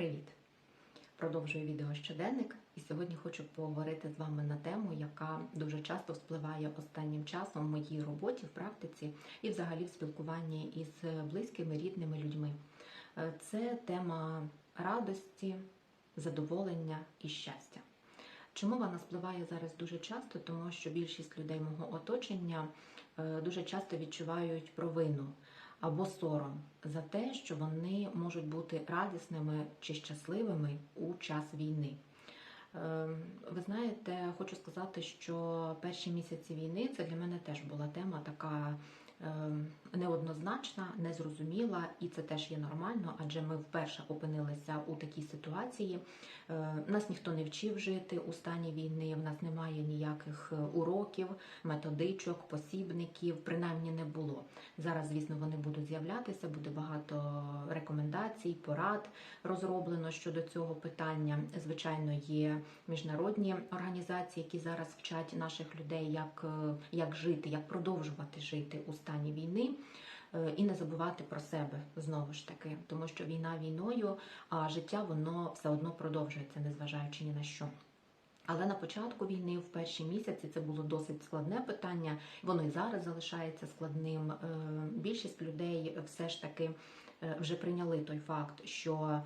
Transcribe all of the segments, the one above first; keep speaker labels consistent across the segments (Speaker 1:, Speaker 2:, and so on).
Speaker 1: Привіт! Продовжую відео щоденник, і сьогодні хочу поговорити з вами на тему, яка дуже часто вспливає останнім часом в моїй роботі, в практиці і взагалі в спілкуванні із близькими рідними людьми. Е, Це тема радості, задоволення і щастя. Чому вона спливає зараз дуже часто? Тому що більшість людей мого оточення е, дуже часто відчувають провину або сором за те, що вони можуть бути радісними чи щасливими у час війни. Е, Ви знаєте, хочу сказати, що перші місяці війни це для мене теж була тема така неоднозначна, незрозуміла, і це теж є нормально, адже ми вперше опинилися у такій ситуації. Е, Нас ніхто не вчив жити у стані війни, в нас немає ніяких е, уроків, методичок, посібників, принаймні не було. Зараз, звісно, вони будуть з'являтися, буде багато рекомендацій, порад розроблено щодо цього питання. Звичайно, є міжнародні організації, які зараз вчать наших людей, як, е, як жити, як продовжувати жити у стані війни. Е, І не забувати про себе знову ж таки, тому що війна війною, а життя воно все одно продовжується, незважаючи ні на що. Але на початку війни, в перші місяці, це було досить складне питання. Воно і зараз залишається складним. Е, Більшість людей все ж таки е, вже прийняли той факт, що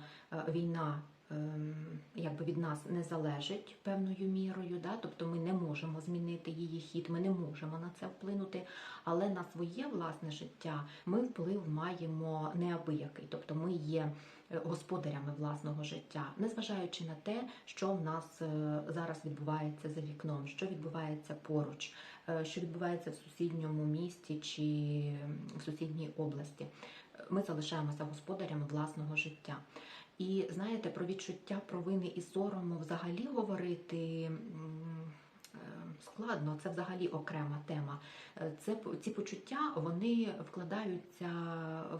Speaker 1: війна. Ем, Якби від нас не залежить певною мірою, да? тобто ми не можемо змінити її хід, ми не можемо на це вплинути, але на своє власне життя ми вплив маємо неабиякий, тобто ми є е, господарями власного життя, незважаючи на те, що в нас е, зараз відбувається за вікном, що відбувається поруч, е, що відбувається в сусідньому місті чи в сусідній області. Ми залишаємося господарями власного життя. І знаєте, про відчуття провини і сорому взагалі говорити складно, це взагалі окрема тема. Е, Це ці почуття вони вкладаються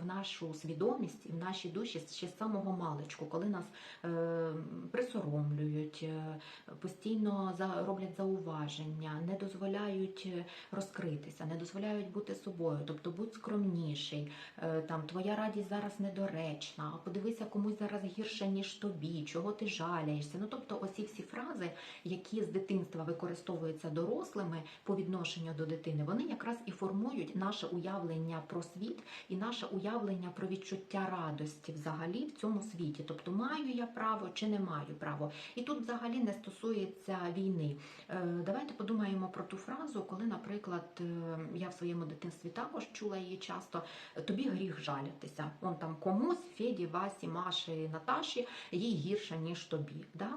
Speaker 1: в нашу свідомість і в наші душі ще з самого маличку, коли нас е, присоромлюють, е, постійно за роблять зауваження, не дозволяють е, розкритися, не дозволяють бути собою. Тобто будь скромніший, е, там твоя радість зараз недоречна, подивися комусь зараз гірше, ніж тобі, чого ти жаляєшся. Ну тобто, оці всі фрази, які з дитинства використовуються дорослими по відношенню до дитини, вони якраз і формують наше уявлення про світ і наше уявлення про відчуття радості взагалі в цьому світі. Тобто, маю я право чи не маю право. І тут взагалі не стосується війни. Е, Давайте подумаємо про ту фразу, коли, наприклад, е, я в своєму дитинстві також чула її часто. Тобі гріх жалятися. Он там комусь, Феді, Васі, Маші, Наташі, їй гірше, ніж тобі. Да?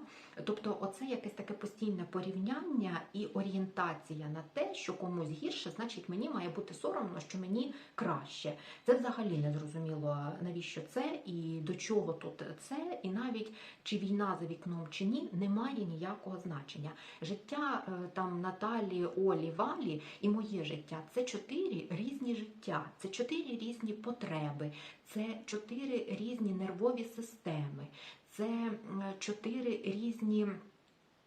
Speaker 1: Тобто, оце якесь таке постійне порівняння і орієнтація на те, що комусь гірше, значить мені має бути соромно, що мені краще. Це взагалі не зрозуміло, навіщо це і до чого тут це, і навіть чи війна за вікном чи ні, не має ніякого значення. Життя е, там Наталі, Олі, Валі і моє життя це чотири різні життя, це чотири різні потреби, це чотири різні нервові системи, це чотири різні.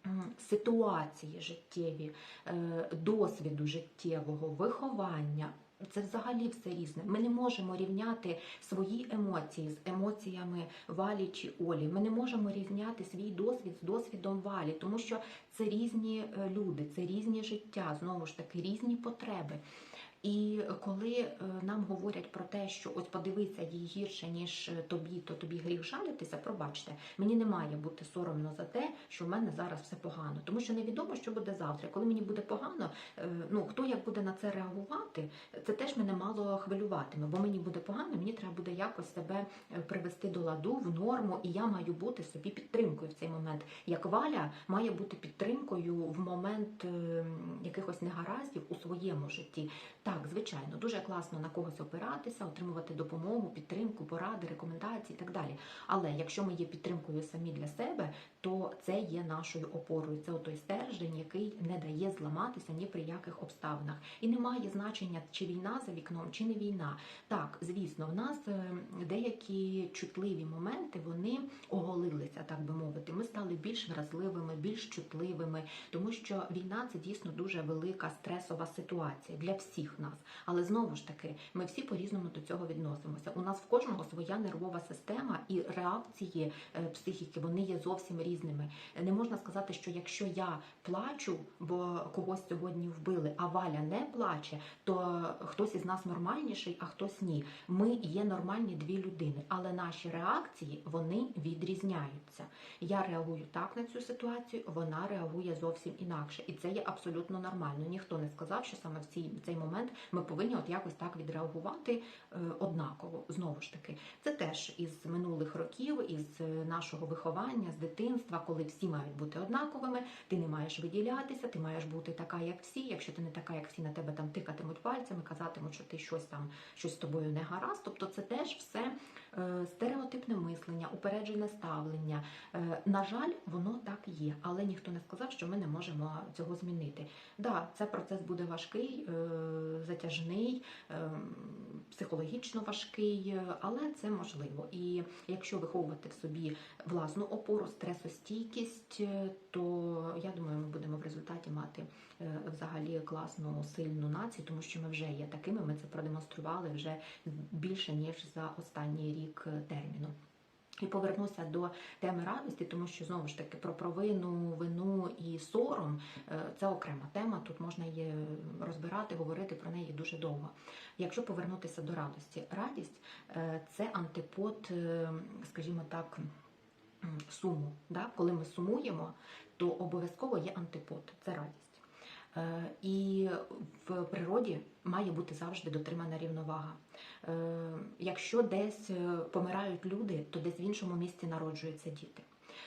Speaker 1: М, Ситуації життєві, е, досвіду життєвого, виховання це взагалі все різне. Ми не можемо рівняти свої емоції з емоціями Валі чи Олі. Ми не можемо рівняти свій досвід з досвідом Валі, тому що це різні е, люди, це різні життя, знову ж таки, різні потреби. І коли е, нам говорять про те, що ось подивися їй гірше, ніж тобі, то тобі гріх жалітися, пробачте, мені не має бути соромно за те, що в мене зараз все погано, тому що невідомо, що буде завтра. Коли мені буде погано, е, ну хто як буде на це реагувати, це теж мене мало хвилюватиме, бо мені буде погано, мені треба буде якось себе е, привести до ладу в норму, і я маю бути собі підтримкою в цей момент. Як Валя має бути підтримкою в момент е, якихось негараздів у своєму житті. Так, звичайно, дуже класно на когось опиратися, отримувати допомогу, підтримку, поради, рекомендації і так далі. Але якщо ми є підтримкою самі для себе, то це є нашою опорою. Це той стержень, який не дає зламатися ні при яких обставинах. І не має значення, чи війна за вікном, чи не війна. Так, звісно, в нас е, деякі чутливі моменти вони оголилися, так би мовити. Ми стали більш вразливими, більш чутливими, тому що війна це дійсно дуже велика стресова ситуація для всіх нас. Але знову ж таки, ми всі по-різному до цього відносимося. У нас в кожного своя нервова система і реакції е, психіки вони є зовсім різними. Не можна сказати, що якщо я плачу, бо когось сьогодні вбили, а Валя не плаче, то хтось із нас нормальніший, а хтось ні. Ми є нормальні дві людини, але наші реакції вони відрізняються. Я реагую так на цю ситуацію, вона реагує зовсім інакше, і це є абсолютно нормально. Ніхто не сказав, що саме в цей момент ми повинні от якось так відреагувати е, однаково. Знову ж таки, це теж із минулих років, із е, нашого виховання, з дитинства, коли всі мають бути однаковими. Ти не маєш виділятися, ти маєш бути така, як всі. Якщо ти не така, як всі, на тебе там тикатимуть пальцями, казатимуть, що ти щось там щось з тобою не гаразд. Тобто, це теж все е, стереотипне мислення, упереджене ставлення. На жаль, воно так є, але ніхто не сказав, що ми не можемо цього змінити. Да, це процес буде важкий, затяжний, е, психологічно важкий, але це можливо. І якщо виховувати в собі власну опору, стресостійкість, е, то я думаю, ми будемо в результаті мати е, взагалі класну сильну націю, тому що ми вже є такими. Ми це продемонстрували вже більше ніж за останній рік е, терміну. І повернуся до теми радості, тому що знову ж таки про провину, вину і сором е, це окрема тема. Тут можна її розбирати, говорити про неї дуже довго. Якщо повернутися до радості, радість е, це антипод, е, скажімо так, суму. Да? Коли ми сумуємо, то обов'язково є антипод це радість. Е, І в природі має бути завжди дотримана рівновага. Е, Якщо десь е, помирають люди, то десь в іншому місці народжуються діти.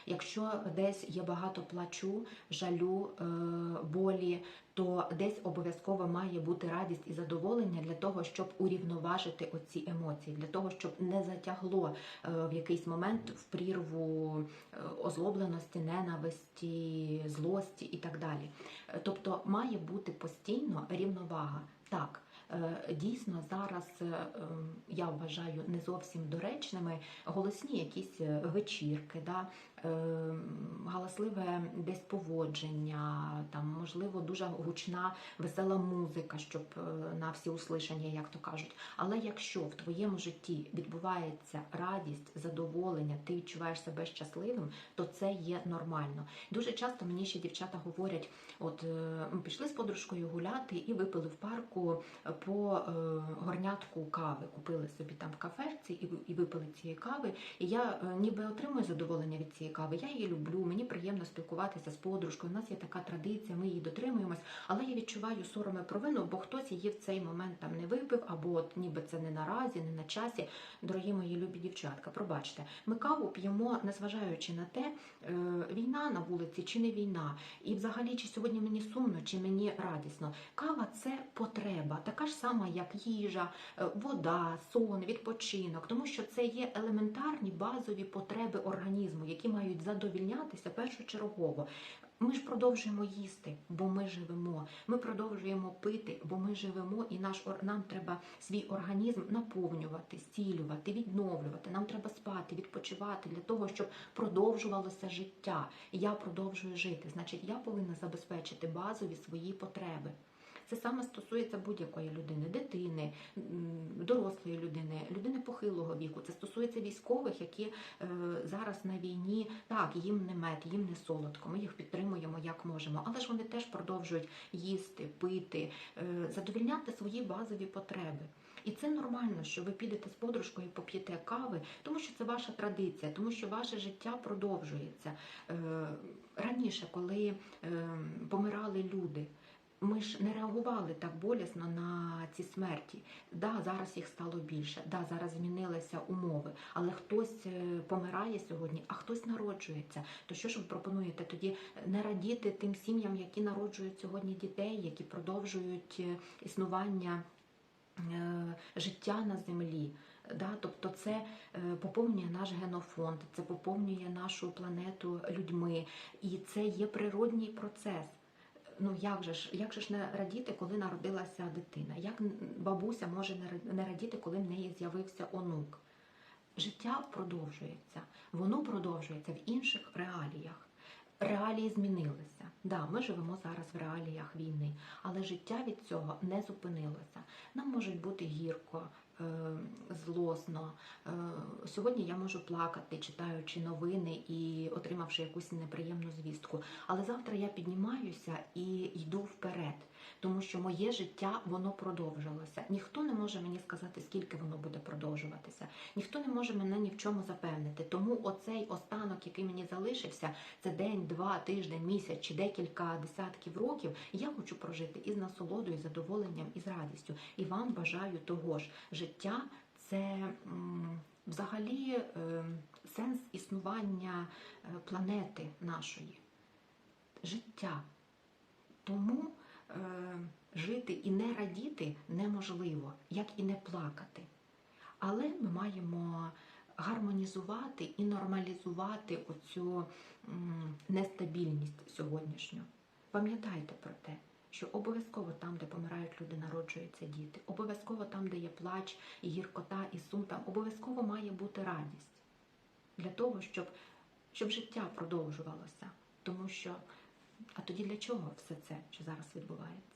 Speaker 1: Якщо десь є багато плачу, жалю, е, болі, то десь обов'язково має бути радість і задоволення для того, щоб урівноважити оці емоції, для того, щоб не затягло е, в якийсь момент в прірву е, озлобленості, ненависті, злості і так далі. Тобто має бути постійно рівновага. Так, дійсно зараз ем, я вважаю не зовсім доречними голосні якісь вечірки, да, галасливе десь поводження, там можливо дуже гучна весела музика, щоб е, на всі услишання, як то кажуть. Але якщо в твоєму житті відбувається радість, задоволення, ти відчуваєш себе щасливим, то це є нормально. Дуже часто мені ще дівчата говорять: от е, ми пішли з подружкою гуляти і випили в парку е, по горнятку кави. Купили собі там в кафешці і, випили цієї кави. І я ніби отримую задоволення від цієї кави. Я її люблю, мені приємно спілкуватися з подружкою. У нас є така традиція, ми її дотримуємось, але я відчуваю сором і провину, бо хтось її в цей момент там не випив, або от ніби це не наразі, не на часі. Дорогі мої любі дівчатка, пробачте, ми каву п'ємо, незважаючи на те, е, війна на вулиці чи не війна, і взагалі чи сьогодні мені сумно, чи мені радісно. Кава це потреба, така ж сама, як їжа, е, вода, сон, відпочинок, тому що це є елементарні базові потреби організму, які мають задовільнятися першочергово. Ми ж продовжуємо їсти, бо ми живемо. Ми продовжуємо пити, бо ми живемо, і наш нам треба свій організм наповнювати, зцілювати, відновлювати. Нам треба спати, відпочивати для того, щоб продовжувалося життя. Я продовжую жити. Значить, я повинна забезпечити базові свої потреби. Це саме стосується будь-якої людини, дитини, дорослої людини, людини похилого віку. Це стосується військових, які е, зараз на війні. Так, їм не мед, їм не солодко. Ми їх підтримуємо як можемо, але ж вони теж продовжують їсти, пити, е, задовільняти свої базові потреби. І це нормально, що ви підете з подружкою, поп'єте кави, тому що це ваша традиція, тому що ваше життя продовжується. Е, Раніше, коли помирали люди, ми ж не реагували так болісно на ці смерті. Да, зараз їх стало більше, да, зараз змінилися умови, але хтось е, помирає сьогодні, а хтось народжується. То що ж ви пропонуєте тоді не радіти тим сім'ям, які народжують сьогодні дітей, які продовжують е, існування е, життя на землі? Да, тобто це поповнює наш генофонд, це поповнює нашу планету людьми, і це є природній процес. Ну як же ж, як же ж не радіти, коли народилася дитина? Як бабуся може не ра- не радіти, коли в неї з'явився онук? Життя продовжується, воно продовжується в інших реаліях. реалії змінилися. Да, ми живемо зараз в реаліях війни, але життя від цього не зупинилося. Нам може бути гірко, злосно. Е, Сьогодні я можу плакати, читаючи новини і отримавши якусь неприємну звістку. Але завтра я піднімаюся і йду вперед, тому що моє життя воно продовжилося. Ніхто не може мені сказати, скільки воно буде продовжуватися. Ніхто не може мене ні в чому запевнити. Тому оцей останок, який мені залишився, це день, два, тиждень, місяць чи декілька десятків років. Я хочу прожити із насолодою, задоволенням і з радістю. І вам бажаю того ж. Життя це взагалі е, сенс існування е, планети нашої. Життя. Тому жити і не радіти неможливо, як і не плакати. Але ми маємо гармонізувати і нормалізувати оцю нестабільність сьогоднішню. Пам'ятайте про те, що обов'язково там, де помирають люди, народжуються діти, обов'язково там, де є плач, і гіркота, і сум, там обов'язково має бути радість для того, щоб, щоб життя продовжувалося. Тому що, а тоді для чого все це, що зараз відбувається?